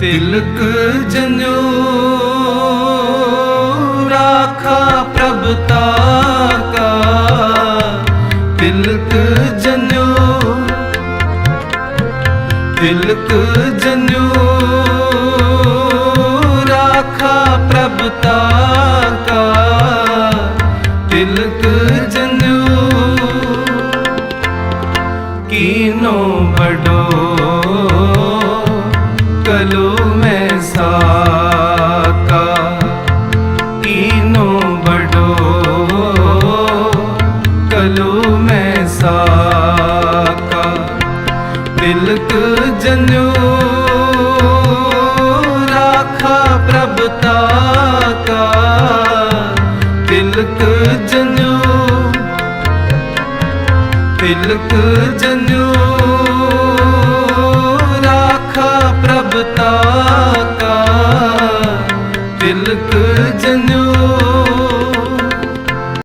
ਤਿਲਕ ਜਨੋ ਰਾਖਾ ਪ੍ਰਭ ਤਾਕਾ ਤਿਲਕ ਜਨੋ ਤਿਲਕ ਜਨੂ ਰਾਖਾ ਪ੍ਰਭ ਤਾਕਾ ਤਿਲਕ ਜਨੂ ਕੀਨੋ ਬਡੋ ਕਲੂ ਮੈਂ ਸਾਕਾ ਕੀਨੋ ਬਡੋ ਕਲੂ ਮੈਂ ਸਾਕਾ ਤਿਲਕ ਜਨੂ ਰਾਖਾ ਪ੍ਰਭ ਤਾਕਾ ਤਿਲਕ ਜਨੂ ਤਿਲਕ ਜਨੂ ਤਿਲਕ ਜਨੂ